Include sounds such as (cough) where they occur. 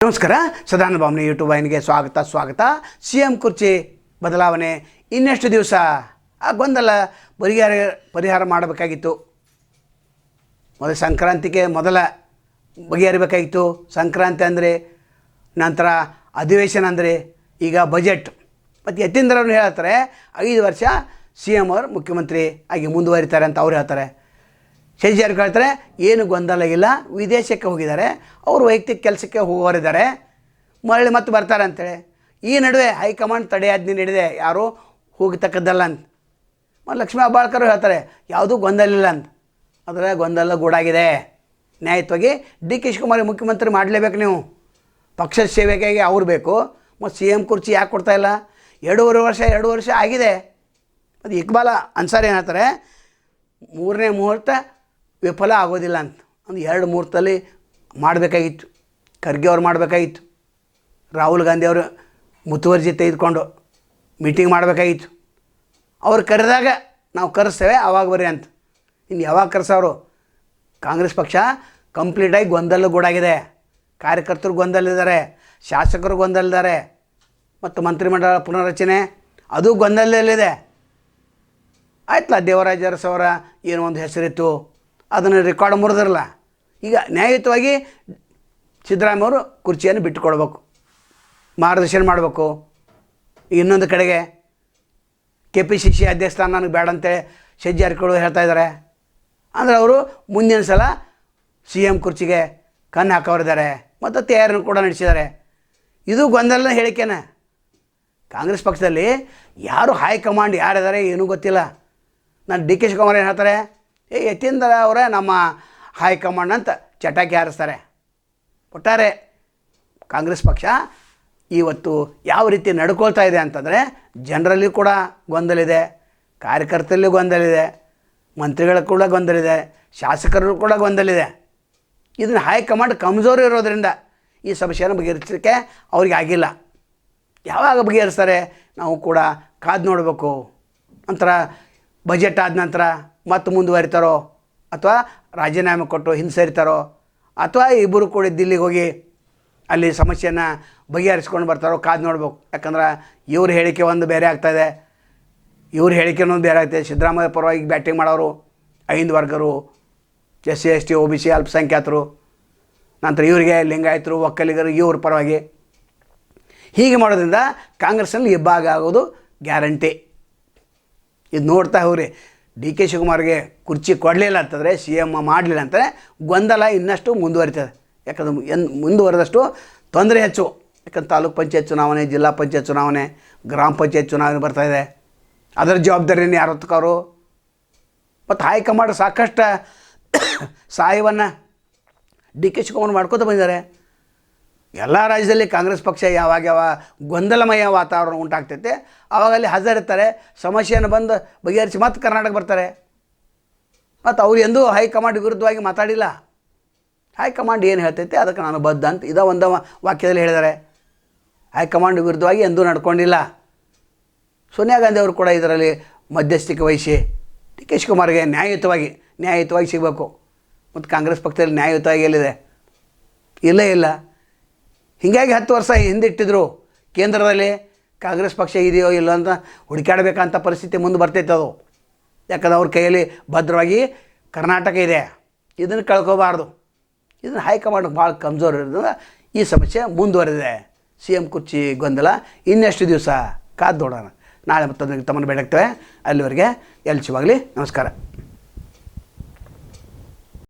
ನಮಸ್ಕಾರ ಸದಾನ ಬಾಮ್ನಿ ಯೂಟ್ಯೂಬ್ ವಾಹಿನಿಗೆ ಸ್ವಾಗತ ಸ್ವಾಗತ. ಸಿ ಎಂ ಕುರ್ಚಿ ಬದಲಾವಣೆ ಇನ್ನೆಷ್ಟು ದಿವಸ? ಆ, ಗೊಂದಲ ಪರಿಹಾರ ಪರಿಹಾರ ಮಾಡಬೇಕಾಗಿತ್ತು. ಮೊದಲು ಸಂಕ್ರಾಂತಿಗೆ ಮೊದಲ ಬಗೆಹರಿಬೇಕಾಗಿತ್ತು. ಸಂಕ್ರಾಂತಿ ಅಂದರೆ ನಂತರ ಅಧಿವೇಶನ ಅಂದರೆ ಈಗ ಬಜೆಟ್. ಮತ್ತು ಯತೀಂದ್ರವ್ರು ಹೇಳ್ತಾರೆ ಐದು ವರ್ಷ ಸಿ ಎಂ ಅವರು ಮುಖ್ಯಮಂತ್ರಿ ಆಗಿ ಮುಂದುವರಿತಾರೆ ಅಂತ ಅವ್ರು ಹೇಳ್ತಾರೆ. ಶಶಿ ಕೇಳ್ತಾರೆ, ಏನು ಗೊಂದಲ ಇಲ್ಲ, ವಿದೇಶಕ್ಕೆ ಹೋಗಿದ್ದಾರೆ, ಅವರು ವೈಯಕ್ತಿಕ ಕೆಲಸಕ್ಕೆ ಹೋಗೋರಿದ್ದಾರೆ, ಮರಳಿ ಮತ್ತೆ ಬರ್ತಾರೆ ಅಂತೇಳಿ. ಈ ನಡುವೆ ಹೈಕಮಾಂಡ್ ತಡೆಯಾಜ್ಞೆ ನೀಡಿದೆ, ಯಾರೂ ಹೋಗತಕ್ಕದ್ದಲ್ಲ ಅಂತ. ಮತ್ತು ಲಕ್ಷ್ಮೀ ಅಬ್ಬಾಳ್ಕರ್ ಹೇಳ್ತಾರೆ, ಯಾವುದೂ ಗೊಂದಲ ಇಲ್ಲ ಅಂತ. ಅದರ ಗೊಂದಲ ಗೂಡಾಗಿದೆ. ನ್ಯಾಯತ್ವಾಗಿ ಡಿ ಕೆ ಶಿವಕುಮಾರ್ ಮುಖ್ಯಮಂತ್ರಿ ಮಾಡಲೇಬೇಕು ನೀವು. ಪಕ್ಷದ ಸೇವೆಗಾಗಿ ಅವ್ರು ಬೇಕು, ಮತ್ತು ಸಿ ಎಂ ಕುರ್ಚಿ ಯಾಕೆ ಕೊಡ್ತಾಯಿಲ್ಲ ಎರಡೂವರೆ ವರ್ಷ, ಎರಡು ವರ್ಷ ಆಗಿದೆ. ಅದು ಇಕ್ಬಾಲ ಅನ್ಸಾರಿ ಏನು ಹೇಳ್ತಾರೆ, ಮೂರನೇ ಮುಹೂರ್ತ ವಿಫಲ ಆಗೋದಿಲ್ಲ ಅಂತ. ಒಂದು ಎರಡು ಮುಹೂರ್ತದಲ್ಲಿ ಮಾಡಬೇಕಾಗಿತ್ತು. ಖರ್ಗೆ ಅವ್ರು ಮಾಡಬೇಕಾಗಿತ್ತು. ರಾಹುಲ್ ಗಾಂಧಿ ಅವರು ಮುತುವರ್ಜಿ ತೆಗೆದುಕೊಂಡು ಮೀಟಿಂಗ್ ಮಾಡಬೇಕಾಗಿತ್ತು. ಅವ್ರು ಕರೆದಾಗ ನಾವು ಕರೆಸ್ತೇವೆ, ಅವಾಗ ಬರ್ರಿ ಅಂತ. ಇನ್ನು ಯಾವಾಗ ಕರೆಸೋರು? ಕಾಂಗ್ರೆಸ್ ಪಕ್ಷ ಕಂಪ್ಲೀಟಾಗಿ ಗೊಂದಲ ಗೂಡಾಗಿದೆ. ಕಾರ್ಯಕರ್ತರು ಗೊಂದಲಿದ್ದಾರೆ ಶಾಸಕರು ಗೊಂದಲಿದ್ದಾರೆ ಮತ್ತು ಮಂತ್ರಿಮಂಡಲ ಪುನರ್ರಚನೆ, ಅದು ಗೊಂದಲದಲ್ಲಿದೆ ಆಯ್ತಲ್ಲ ದೇವರಾಜ ಅರಸವರ ಏನೋ ಒಂದು ಹೆಸರಿತ್ತು. ಅದನ್ನು ರೆಕಾರ್ಡ್ ಮುರಿದಿರಲ್ಲ ಈಗ ನ್ಯಾಯಯುತವಾಗಿ ಸಿದ್ದರಾಮಯ್ಯವರು ಕುರ್ಚಿಯನ್ನು ಬಿಟ್ಟುಕೊಡ್ಬೇಕು. ಮಾರ್ಗದರ್ಶನ ಮಾಡಬೇಕು. ಇನ್ನೊಂದು ಕಡೆಗೆ ಕೆ ಪಿ ಸಿ ಸಿ ಅಧ್ಯಕ್ಷ ಸ್ಥಾನ ನನಗೆ ಬೇಡ ಅಂತೇಳಿ ಶೆಟ್ಟಿ ಜಾರಕಿಹೊಳಿ ಹೇಳ್ತಾ ಇದ್ದಾರೆ. ಅಂದರೆ ಅವರು ಮುಂದಿನ ಸಲ ಸಿ ಎಂ ಕುರ್ಚಿಗೆ ಕಣ್ಣು ಹಾಕೋರಿದ್ದಾರೆ ಮತ್ತು ತಯಾರಿನೂ ಕೂಡ ನಡೆಸಿದ್ದಾರೆ. ಇದು ಗೊಂದಲನ ಹೇಳಿಕೆನೆ. ಕಾಂಗ್ರೆಸ್ ಪಕ್ಷದಲ್ಲಿ ಯಾರು ಹೈಕಮಾಂಡ್ ಯಾರಿದ್ದಾರೆ ಏನೂ ಗೊತ್ತಿಲ್ಲ. ನಾನು ಡಿ ಕೆ ಶಿವಕುಮಾರ್ ಏನು ಹೇಳ್ತಾರೆ? ಏ ಯತೀಂದ್ರ ಅವರೇ ನಮ್ಮ ಹೈಕಮಾಂಡ್ ಅಂತ ಚಟಾಕಿ ಹಾರಿಸ್ತಾರೆ. ಒಟ್ಟಾರೆ ಕಾಂಗ್ರೆಸ್ ಪಕ್ಷ ಇವತ್ತು ಯಾವ ರೀತಿ ನಡ್ಕೊಳ್ತಾ ಇದೆ ಅಂತಂದರೆ ಜನರಲ್ಲಿ ಕೂಡ ಗೊಂದಲ ಇದೆ ಕಾರ್ಯಕರ್ತರಲ್ಲಿ ಗೊಂದಲ ಇದೆ ಮಂತ್ರಿಗಳ ಕೂಡ ಗೊಂದಲ ಇದೆ ಶಾಸಕರು ಕೂಡ ಗೊಂದಲ ಇದೆ ಇದನ್ನು ಹೈಕಮಾಂಡ್ ಕಮ್ಜೋರು ಇರೋದರಿಂದ ಈ ಸಮಸ್ಯೆಯನ್ನು ಬಗೆಹರಿಸಲಿಕ್ಕೆ ಅವ್ರಿಗೆ ಆಗಿಲ್ಲ. ಯಾವಾಗ ಬಗೆಹರಿಸ್ತಾರೆ? ನಾವು ಕೂಡ ಕಾದು ನೋಡಬೇಕು. ನಂತರ ಬಜೆಟ್ ಆದ ನಂತರ ಮತ್ತೆ ಮುಂದುವರಿತಾರೋ? ಅಥವಾ ರಾಜೀನಾಮೆ ಕೊಟ್ಟು ಹಿಂಸರಿತಾರೋ ಅಥವಾ ಇಬ್ಬರು ಕೂಡ ದಿಲ್ಲಿಗೆ ಹೋಗಿ ಅಲ್ಲಿ ಸಮಸ್ಯೆಯನ್ನು ಬಗೆಹರಿಸ್ಕೊಂಡು ಬರ್ತಾರೋ? ಕಾದು ನೋಡ್ಬೇಕು. ಯಾಕಂದ್ರೆ ಇವ್ರ ಹೇಳಿಕೆ ಒಂದು ಬೇರೆ ಆಗ್ತಾಯಿದೆ ಇವ್ರ ಹೇಳಿಕೆ ಒಂದು ಬೇರೆ ಆಗ್ತಾಯಿದೆ ಸಿದ್ದರಾಮಯ್ಯ ಪರವಾಗಿ ಬ್ಯಾಟಿಂಗ್ ಮಾಡೋರು, ಐದು ವರ್ಗರು S C S T O B C ಅಲ್ಪಸಂಖ್ಯಾತರು. ನಂತರ ಇವರಿಗೆ ಲಿಂಗಾಯತರು, ಒಕ್ಕಲಿಗರು, ಇವ್ರ ಪರವಾಗಿ. ಹೀಗೆ ಮಾಡೋದ್ರಿಂದ ಕಾಂಗ್ರೆಸ್ನಲ್ಲಿ ಇಬ್ಬಾಗ ಆಗೋದು ಗ್ಯಾರಂಟಿ. ಇದು ನೋಡ್ತಾ ಹೋಗ್ರಿ. ಡಿ ಕೆ ಶಿವಕುಮಾರ್ಗೆ ಕುರ್ಚಿ ಕೊಡಲಿಲ್ಲ ಅಂತಂದರೆ ಸಿ ಎಂ ಮಾಡಲಿಲ್ಲ ಅಂತಂದರೆ ಗೊಂದಲ ಇನ್ನಷ್ಟು ಮುಂದುವರಿತದೆ. ಯಾಕಂದ್ರೆ ಎನ್ ಮುಂದುವರೆದಷ್ಟು ತೊಂದರೆ ಹೆಚ್ಚು. ಯಾಕಂದ್ರೆ ತಾಲೂಕು ಪಂಚಾಯತ್ ಚುನಾವಣೆ, ಜಿಲ್ಲಾ ಪಂಚಾಯತ್ ಚುನಾವಣೆ, ಗ್ರಾಮ ಪಂಚಾಯತ್ ಚುನಾವಣೆ ಬರ್ತಾಯಿದೆ ಅದರ ಜವಾಬ್ದಾರಿಯನ್ನು ಯಾರು ಹೊತ್ಕೋರು ಮತ್ತು ಹೈಕಮಾಂಡ್ ಸಾಕಷ್ಟು (coughs) ಸಹಾಯವನ್ನು ಡಿ ಕೆ ಶಿವಕುಮಾರ್ ಮಾಡ್ಕೋತ ಬಂದಿದ್ದಾರೆ. ಎಲ್ಲ ರಾಜ್ಯದಲ್ಲಿ ಕಾಂಗ್ರೆಸ್ ಪಕ್ಷ ಯಾವಾಗ ಯಾವ ಗೊಂದಲಮಯ ವಾತಾವರಣ ಉಂಟಾಗ್ತೈತೆ ಆವಾಗ ಅಲ್ಲಿ ಹಾಜರಿರ್ತಾರೆ ಸಮಸ್ಯೆಯನ್ನು ಬಂದು ಬಗೆಹರಿಸಿ ಮತ್ತೆ ಕರ್ನಾಟಕ ಬರ್ತಾರೆ. ಮತ್ತು ಅವ್ರು ಎಂದೂ ಹೈಕಮಾಂಡ್ ವಿರುದ್ಧವಾಗಿ ಮಾತಾಡಿಲ್ಲ. ಹೈಕಮಾಂಡ್ ಏನು ಹೇಳ್ತೈತೆ, ಅದಕ್ಕೆ ನಾನು ಬದ್ಧ ಅಂತ ಇದ ಒಂದು ವಾಕ್ಯದಲ್ಲಿ ಹೇಳಿದ್ದಾರೆ. ಹೈಕಮಾಂಡ್ ವಿರುದ್ಧವಾಗಿ ಎಂದೂ ನಡ್ಕೊಂಡಿಲ್ಲ. ಸೋನಿಯಾ ಗಾಂಧಿ ಅವರು ಕೂಡ ಇದರಲ್ಲಿ ಮಧ್ಯಸ್ಥಿಕೆ ವಹಿಸಿ, ಡಿ ಕೆ ಶಿವಕುಮಾರ್ಗೆ ನ್ಯಾಯಯುತವಾಗಿ ನ್ಯಾಯಯುತವಾಗಿ ಸಿಗಬೇಕು. ಮತ್ತು ಕಾಂಗ್ರೆಸ್ ಪಕ್ಷದಲ್ಲಿ ನ್ಯಾಯಯುತವಾಗಿ ಎಲ್ಲಿದೆ? ಇಲ್ಲೇ ಇಲ್ಲ. ಹೀಗಾಗಿ ಹತ್ತು ವರ್ಷ ಹಿಂದಿಟ್ಟಿದ್ರು. ಕೇಂದ್ರದಲ್ಲಿ ಕಾಂಗ್ರೆಸ್ ಪಕ್ಷ ಇದೆಯೋ ಇಲ್ಲೋ ಅಂತ ಹುಡುಕಾಡಬೇಕಂತ ಪರಿಸ್ಥಿತಿ ಮುಂದೆ ಬರ್ತೈತೆ ಅದು. ಯಾಕಂದ್ರೆ ಅವ್ರ ಕೈಯಲ್ಲಿ ಭದ್ರವಾಗಿ ಕರ್ನಾಟಕ ಇದೆ. ಇದನ್ನು ಕಳ್ಕೋಬಾರ್ದು. ಇದನ್ನು ಹೈಕಮಾಂಡ್ ಭಾಳ ಕಮ್ಜೋರ್ ಇರೋದ್ರಿಂದ ಈ ಸಮಸ್ಯೆ ಮುಂದುವರೆದಿದೆ. ಸಿ ಎಂ ಕುರ್ಚಿ ಗೊಂದಲ ಇನ್ನೆಷ್ಟು ದಿವಸ ಕಾದು ನೋಡೋಣ. ನಾಳೆ ಮತ್ತೊಂದು ತಮ್ಮನ್ನು ಬೆಳಗ್ತೇವೆ ಅಲ್ಲಿವರೆಗೆ ಎಲ್ಚಿವಾಗಲಿ ನಮಸ್ಕಾರ.